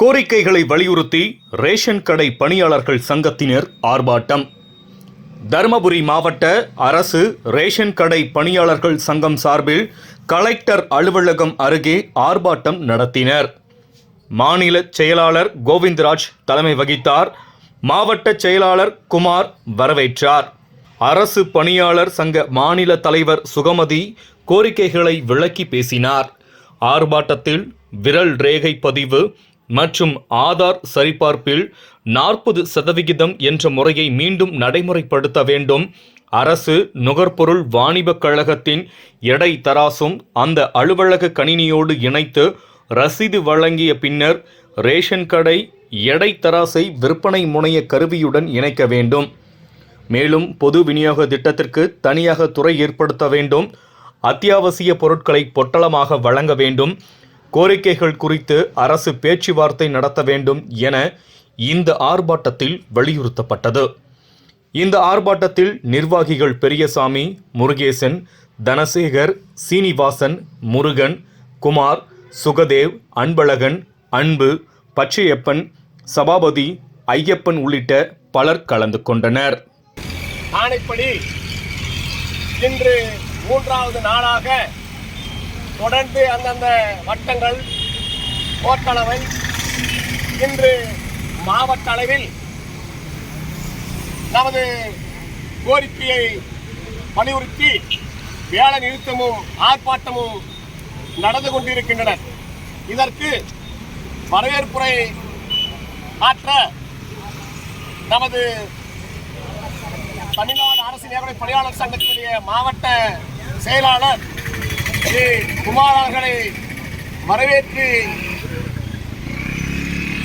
கோரிக்கைகளை வலியுறுத்தி ரேஷன் கடை பணியாளர்கள் சங்கத்தினர் ஆர்ப்பாட்டம். தருமபுரி மாவட்ட அரசு ரேஷன் கடை பணியாளர்கள் சங்கம் சார்பில் கலெக்டர் அலுவலகம் அருகே ஆர்ப்பாட்டம் நடத்தினர். மாநில செயலாளர் கோவிந்தராஜ் தலைமை வகித்தார். மாவட்ட செயலாளர் குமார் வரவேற்றார். அரசு பணியாளர் சங்க மாநில தலைவர் சுகமதி கோரிக்கைகளை விளக்கி பேசினார். ஆர்ப்பாட்டத்தில் விரல் ரேகை பதிவு மற்றும் ஆதார் சரிபார்ப்பில் நாற்பது சதவிகிதம் என்ற முறையை மீண்டும் நடைமுறைப்படுத்த வேண்டும். அரசு நுகர்பொருள் வாணிபக் கழகத்தின் எடை தராசும் அந்த அலுவலக கணினியோடு இணைத்து ரசீது வழங்கிய பின்னர் ரேஷன் கடை எடை தராசை விற்பனை முனைய கருவியுடன் இணைக்க வேண்டும். மேலும் பொது விநியோக திட்டத்திற்கு தனியாக துறை ஏற்படுத்த வேண்டும். அத்தியாவசிய பொருட்களை பொட்டலமாக வழங்க வேண்டும். கோரிக்கைகள் குறித்து அரசு பேச்சுவார்த்தை நடத்த வேண்டும் என இந்த ஆர்ப்பாட்டத்தில் வலியுறுத்தப்பட்டது. இந்த ஆர்ப்பாட்டத்தில் நிர்வாகிகள் பெரியசாமி முருகேசன் தனசேகர் சீனிவாசன் முருகன் குமார் சுகதேவ் அன்பழகன் அன்பு பச்சையப்பன் சபாபதி ஐயப்பன் உள்ளிட்ட பலர் கலந்து கொண்டனர். ஆணைப்படி இன்று மூன்றாவது நாளாக தொடர்ந்து அந்தந்த வட்டங்கள் கோட்டளவை இன்று மாவட்ட அளவில் நமது கோரிக்கையை வலியுறுத்தி வேலை நிறுத்தமும் ஆர்ப்பாட்டமும் நடந்து கொண்டிருக்கின்றன இதற்கு வரவேற்புரை ஆற்ற நமது தமிழ்நாடு அரசு நேரடி பணியாளர் சங்கத்தினுடைய மாவட்ட செயலாளர் ஸ்ரீ குமார் அவர்களை வரவேற்று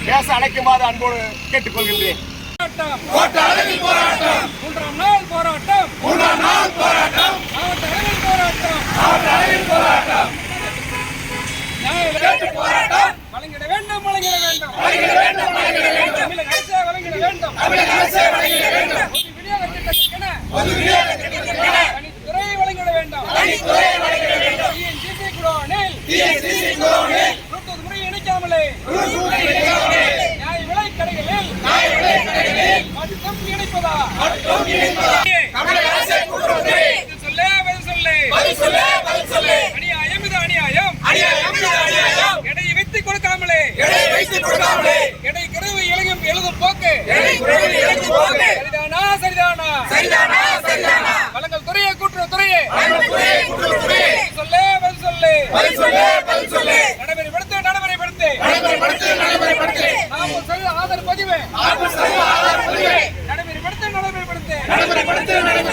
பேச அழைக்குமாறு அன்போடு கேட்டுக்கொள்கின்றேன். போராட்டம். மூன்றாம் நாள் போராட்டம். மூன்றாம் நாள் போராட்டம். மாவட்ட அளவில் போராட்டம். மாவட்ட அளவில் போராட்டம் போராட்டம். வழங்கிட வேண்டும் வழங்கிட வேண்டும். வழங்கிட வேண்டும் வழங்கிட வேண்டும். தமிழக அரசே வழங்கிட வேண்டும். தமிழக அரசே வழங்கிட வேண்டும். பொது விநியோக திட்டத்திற்கென பொது விநியோக திட்டத்திற்கென முறை இணைக்காமலே. விலை கடைகளில் மட்டும் இணைப்பதா? தமிழக அரசே சொல்ல பதில் சொல்லு. பதில் சொல்ல பதில் சொல்லு. அநியாயம் இது அநியாயம். அநியாயம் இது அநியாயம். எடை வைத்து கொடுக்காமலே. எடை வைத்து கொடுக்காமலே. எடை குறைவு எழுதும் எழுதும் போக்கு. எடை எழுதும் போக்கு. சரிதானா சரிதானா? சரிதானா சரிதானா? வழங்கல் துறையே கூட்டுறவு துறையே. துறையே சொல்ல பதில் சொல்லு. பதில் சொல்ல. பதில் பதிவு. நடைமுறைப்படுத்த. நடைமுறைப்படுத்த நடைமுறைப்படுத்த.